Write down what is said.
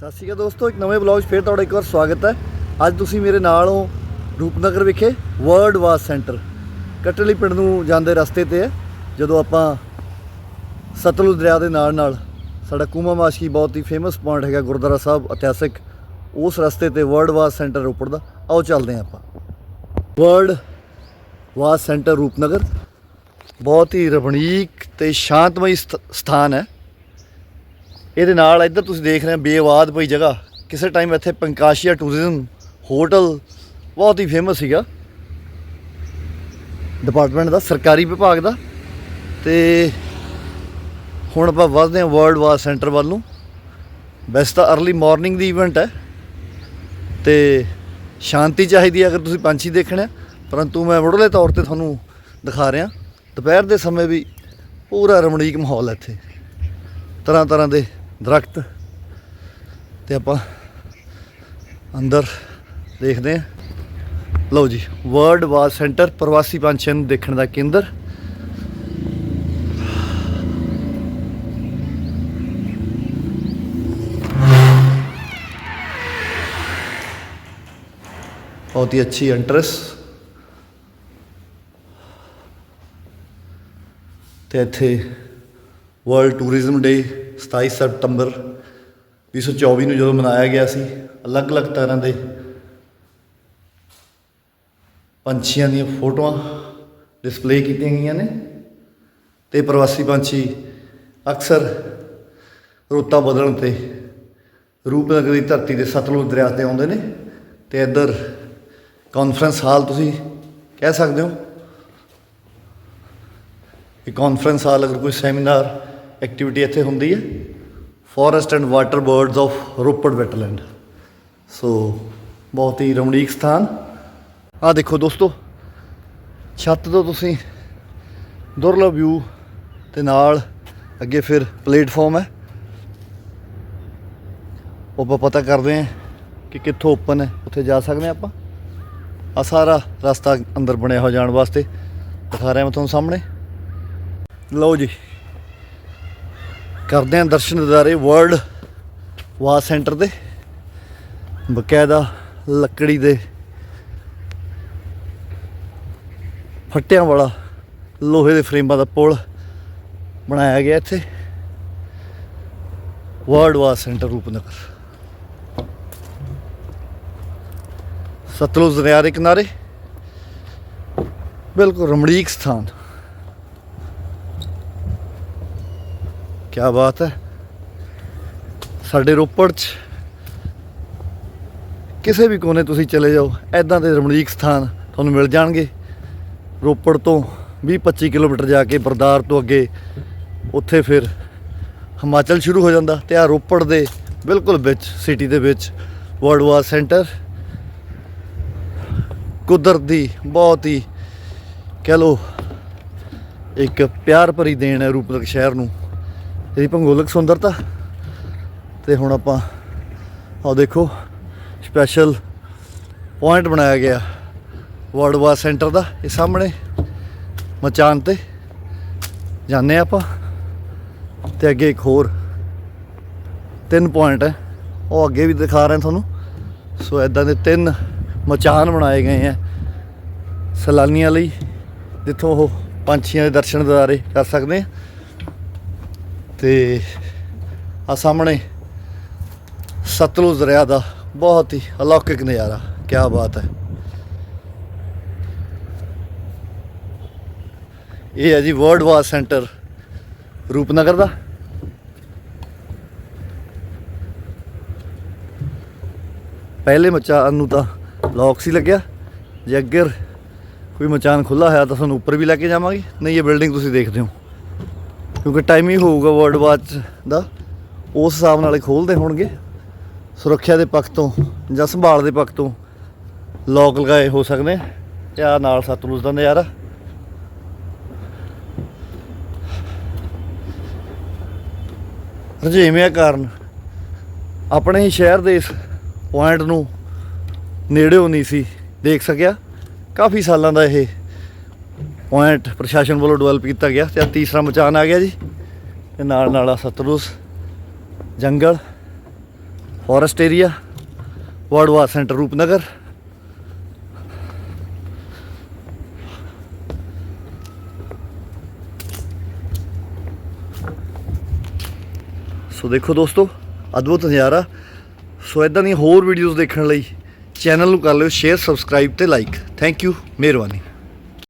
ਸਤਿ ਸ਼੍ਰੀ ਅਕਾਲ ਦੋਸਤੋ, ਇੱਕ ਨਵੇਂ ਵਲੌਗ 'ਚ ਫੇਰ ਤੁਹਾਡਾ ਇੱਕ ਵਾਰ ਸਵਾਗਤ ਹੈ। ਅੱਜ ਤੁਸੀਂ ਮੇਰੇ ਨਾਲ ਹੋ ਰੂਪਨਗਰ ਵਿਖੇ ਵਰਲਡ ਵਾਸ ਸੈਂਟਰ ਕਟਲੀ ਪਿੰਡ ਨੂੰ ਜਾਂਦੇ ਰਸਤੇ ਤੇ ਹੈ। ਜਦੋਂ ਆਪਾਂ ਸਤਲੁਜ ਦਰਿਆ ਦੇ ਨਾਲ ਨਾਲ ਸਾਡਾ ਕੂਮਾ ਮਾਸ਼ਕੀ ਬਹੁਤ ਹੀ ਫੇਮਸ ਪੁਆਇੰਟ ਹੈਗਾ, ਗੁਰਦੁਆਰਾ ਸਾਹਿਬ ਇਤਿਹਾਸਿਕ, ਉਸ ਰਸਤੇ ਤੇ ਵਰਲਡ ਵਾਸ ਸੈਂਟਰ ਰੋਪੜ ਦਾ। ਆਓ ਚੱਲਦੇ ਹਾਂ ਆਪਾਂ। ਵਰਲਡ ਵਾਸ ਸੈਂਟਰ ਰੂਪਨਗਰ ਬਹੁਤ ਹੀ ਰਮਣੀਕ ਤੇ ਸ਼ਾਂਤਮਈ ਸਥ- ਸਥਾਨ ਹੈ। ਇਹਦੇ ਨਾਲ ਇੱਧਰ ਤੁਸੀਂ ਦੇਖ ਰਹੇ ਹੋ ਬੇਵਾਦ ਪਈ ਜਗ੍ਹਾ। ਕਿਸੇ ਟਾਈਮ ਇੱਥੇ ਪੰਕਾਸ਼ੀਆ ਟੂਰਿਜ਼ਮ ਹੋਟਲ ਬਹੁਤ ਹੀ ਫੇਮਸ ਸੀਗਾ। ਡਿਪਾਰਟਮੈਂਟ ਦਾ, ਸਰਕਾਰੀ ਵਿਭਾਗ ਦਾ। ਤੇ ਹੁਣ ਆਪਾਂ ਵੱਧਦੇ ਹਾਂ ਵਰਲਡ ਵਾਰ ਸੈਂਟਰ ਵੱਲ ਨੂੰ। ਵੈਸੇ ਤਾਂ अर्ਲੀ ਮਾਰਨਿੰਗ ਦੀ ਇਵੈਂਟ ਹੈ। ਤੇ ਸ਼ਾਂਤੀ ਚਾਹੀਦੀ ਹੈ ਅਗਰ ਤੁਸੀਂ ਪੰਛੀ ਦੇਖਣਾ ਪਰੰਤੂ ਮੈਂ ਮੁੱਢਲੇ ਤੌਰ ਤੇ ਤੁਹਾਨੂੰ ਦਿਖਾ ਰਿਹਾ। ਦੁਪਹਿਰ ਦੇ ਸਮੇਂ ਵੀ ਪੂਰਾ ਰਮਣੀਕ ਮਾਹੌਲ ਹੈ ਇੱਥੇ। ਤਰ੍ਹਾਂ ਤਰ੍ਹਾਂ ਦੇ ਦਰਖਤ ਤੇ ਆਪਾਂ ਅੰਦਰ ਦੇਖਦੇ ਹਾਂ। ਲਓ ਜੀ ਵਰਲਡ ਵਾਰ ਸੈਂਟਰ ਪ੍ਰਵਾਸੀ ਪੰਛੀਆਂ ਨੂੰ ਦੇਖਣ ਦਾ ਕੇਂਦਰ। ਬਹੁਤ ਹੀ ਅੱਛੀ ਐਂਟਰੈਂਸ ਤੇ ਇੱਥੇ ਵਰਲਡ ਟੂਰਿਜ਼ਮ ਡੇ 27 ਸਤੰਬਰ 2024 ਨੂੰ ਜਦੋਂ ਮਨਾਇਆ ਗਿਆ ਸੀ, ਅਲੱਗ-ਅਲੱਗ ਤਰ੍ਹਾਂ ਦੇ ਪੰਛੀਆਂ ਦੀਆਂ ਫੋਟੋਆਂ ਡਿਸਪਲੇ ਕੀਤੀਆਂ ਗਈਆਂ ਨੇ ਤੇ ਪ੍ਰਵਾਸੀ ਪੰਛੀ ਅਕਸਰ ਰੁੱਤਾਂ ਬਦਲਣ ਤੇ ਰੂਪਨਗਰ ਦੀ ਧਰਤੀ ਦੇ ਸਤਲੁਜ ਦਰਿਆ ਤੇ ਆਉਂਦੇ ਨੇ ਤੇ ਇੱਧਰ ਕਾਨਫਰੰਸ ਹਾਲ ਤੁਸੀਂ ਕਹਿ ਸਕਦੇ ਹੋ? ਇਹ ਕਾਨਫਰੰਸ ਹਾਲ ਅਗਰ ਕੋਈ ਸੈਮੀਨਾਰ ਐਕਟੀਵਿਟੀ ਇੱਥੇ ਹੁੰਦੀ ਹੈ। Forest and water birds of Ropar wetland so ਬਹੁਤ ਹੀ ਰਮਣੀਕ ਸਥਾਨ। ਆ ਦੇਖੋ ਦੋਸਤੋ, ਛੱਤ ਤੋਂ ਤੁਸੀਂ ਦੁਰਲਭ ਵਿਊ ਤੇ ਨਾਲ ਅੱਗੇ ਫਿਰ ਪਲੇਟਫਾਰਮ ਹੈ। ਉਹ ਆਪਾਂ ਪਤਾ ਕਰਦੇ ਹਾਂ ਕਿ ਕਿੱਥੋਂ ਓਪਨ ਹੈ, ਉੱਥੇ ਜਾ ਸਕਦੇ ਹਾਂ ਆਪਾਂ। ਆ ਸਾਰਾ ਰਸਤਾ ਅੰਦਰ ਬਣਿਆ ਹੋ ਜਾਣ ਵਾਸਤੇ। ਦਿਖਾ ਰਿਹਾ ਮੈਂ ਤੁਹਾਨੂੰ ਸਾਹਮਣੇ। ਲਓ ਜੀ ਕਰਦੇ ਹਾਂ ਦਰਸ਼ਨ ਦਿਦਾਰੇ ਵਰਲਡ ਵਾਸ ਸੈਂਟਰ ਦੇ, ਬਕਾਇਦਾ ਲੱਕੜੀ ਦੇ ਫੱਟਿਆਂ ਵਾਲਾ ਲੋਹੇ ਦੇ ਫਰੇਮਾਂ ਦਾ ਪੁਲ ਬਣਾਇਆ ਗਿਆ ਇੱਥੇ, ਵਰਲਡ ਵਾਸ ਸੈਂਟਰ ਰੂਪਨਗਰ। ਸਤਲੁਜ ਦਰਿਆ ਦੇ ਕਿਨਾਰੇ, ਬਿਲਕੁਲ ਰਮਣੀਕ ਸਥਾਨ। ਕੀ ਬਾਤ ਹੈ। ਸਾਡੇ ਰੋਪੜ 'ਚ ਕਿਸੇ ਵੀ ਕੋਨੇ ਤੁਸੀਂ ਚਲੇ ਜਾਓ ਐਦਾਂ ਦੇ ਰਮਣੀਕ ਸਥਾਨ ਤੁਹਾਨੂੰ ਮਿਲ ਜਾਣਗੇ। ਰੋਪੜ ਤੋਂ 20-25 ਕਿਲੋਮੀਟਰ ਜਾ ਕੇ ਬਰਦਾਰ ਤੋਂ ਅੱਗੇ ਉੱਥੇ ਫਿਰ ਹਿਮਾਚਲ ਸ਼ੁਰੂ ਹੋ ਜਾਂਦਾ ਤੇ ਆ ਰੋਪੜ ਦੇ ਬਿਲਕੁਲ ਵਿੱਚ ਸਿਟੀ ਦੇ ਵਿੱਚ ਵਰਲਡ ਵਾਰ ਸੈਂਟਰ ਕੁਦਰਤ ਦੀ ਬਹੁਤ ਹੀ ਕਹਿ ਲੋ ਇੱਕ ਪਿਆਰ ਭਰੀ ਦੇਣ ਹੈ ਰੂਪਨਗਰ ਸ਼ਹਿਰ ਨੂੰ। ਇਹਦੀ ਭੂਗੋਲਿਕ ਸੁੰਦਰਤਾ। ਤੇ ਹੁਣ ਆਪਾਂ ਆਹ ਦੇਖੋ ਸਪੈਸ਼ਲ ਪੁਆਇੰਟ ਬਣਾਇਆ ਗਿਆ। ਵਰਲਡ ਵਾਰ ਸੈਂਟਰ ਦਾ, ਇਹ ਸਾਹਮਣੇ ਮਚਾਨ ਤੇ। ਜਾਂਦੇ ਹਾਂ ਆਪਾਂ। ਤੇ ਅੱਗੇ ਇੱਕ ਹੋਰ, ਤਿੰਨ ਪੁਆਇੰਟ ਹੈ। ਉਹ ਅੱਗੇ ਵੀ ਦਿਖਾ ਰਹੇ ਤੁਹਾਨੂੰ। ਸੋ ਇਦਾਂ ਦੇ ਤਿੰਨ ਮਚਾਨ ਬਣਾਏ ਗਏ ਹੈ। ਸੈਲਾਨੀਆਂ ਲਈ, ਜਿੱਥੋਂ ਉਹ ਪੰਛੀਆਂ ਦੇ ਦਰਸ਼ਨ ਦਿਦਾਰੇ ਕਰ ਸਕਦੇ ਆ ਤੇ ਆ ਸਾਹਮਣੇ ਸਤਲੁਜ ਦਰਿਆ ਦਾ ਬਹੁਤ ਹੀ ਅਲੌਕਿਕ ਨਜ਼ਾਰਾ ਕੀ ਬਾਤ ਹੈ। ਇਹ ਹੈ ਜੀ ਵਰਲਡ ਵਾਰ ਸੈਂਟਰ ਰੂਪਨਗਰ ਦਾ। ਪਹਿਲੇ ਮਚਾਨ ਨੂੰ ਤਾਂ ਲੌਕ ਸੀ ਲੱਗਿਆ, ਜੇ ਅੱਗੇ ਕੋਈ ਮਚਾਨ ਖੁੱਲਾ ਹੋਇਆ ਤਾਂ ਤੁਹਾਨੂੰ ਉੱਪਰ ਵੀ ਲੈ ਕੇ ਜਾਵਾਂਗੇ, ਨਹੀਂ ਇਹ ਬਿਲਡਿੰਗ ਤੁਸੀਂ ਦੇਖਦੇ ਹੋ। ਕਿਉਂਕਿ ਟਾਈਮ ਹੀ ਹੋਊਗਾ ਵਰਲਡ ਵਾਚ ਦਾ, ਉਸ ਹਿਸਾਬ ਨਾਲ ਹੀ ਖੋਲਦੇ ਹੋਣਗੇ। ਸੁਰੱਖਿਆ ਦੇ ਪੱਖ ਤੋਂ ਜਾਂ ਸੰਭਾਲ ਦੇ ਪੱਖ ਤੋਂ ਲੋਕ ਲਗਾਏ ਹੋ ਸਕਦੇ ਆ। ਨਾਲ ਸਤਲੁਜ ਦਾ ਨਜ਼ਾਰਾ। ਰਜੇਵਿਆਂ ਕਾਰਨ ਆਪਣੇ ਹੀ ਸ਼ਹਿਰ ਦੇ ਇਸ ਪੁਆਇੰਟ ਨੂੰ ਨੇੜਿਓਂ ਨਹੀਂ ਸੀ ਦੇਖ ਸਕਿਆ। ਕਾਫੀ ਸਾਲਾਂ ਦਾ ਇਹ ਪੁਆਇੰਟ ਪ੍ਰਸ਼ਾਸਨ ਵੱਲੋਂ ਡਿਵੈਲਪ ਕੀਤਾ ਗਿਆ ਤੇ ਆ ਤੀਸਰਾ ਮਚਾਨ ਆ ਗਿਆ ਜੀ। ਤੇ ਨਾਲ ਨਾਲ ਆ ਸਤਲੁਜ ਜੰਗਲ ਫੋਰੈਸਟ ਏਰੀਆ ਵਾਰਡਵਾ ਸੈਂਟਰ ਰੂਪਨਗਰ। ਸੋ ਦੇਖੋ ਦੋਸਤੋ, ਅਦਭੁਤ ਨਜ਼ਾਰਾ। ਸੋ ਇਦਾਂ ਦੀਆਂ ਹੋਰ ਵੀਡੀਓਜ਼ ਦੇਖਣ ਲਈ ਚੈਨਲ ਨੂੰ ਕਰ ਲਿਓ ਸ਼ੇਅਰ ਸਬਸਕ੍ਰਾਈਬ ਤੇ ਲਾਈਕ ਥੈਂਕ ਯੂ ਮਿਹਰਬਾਨੀ।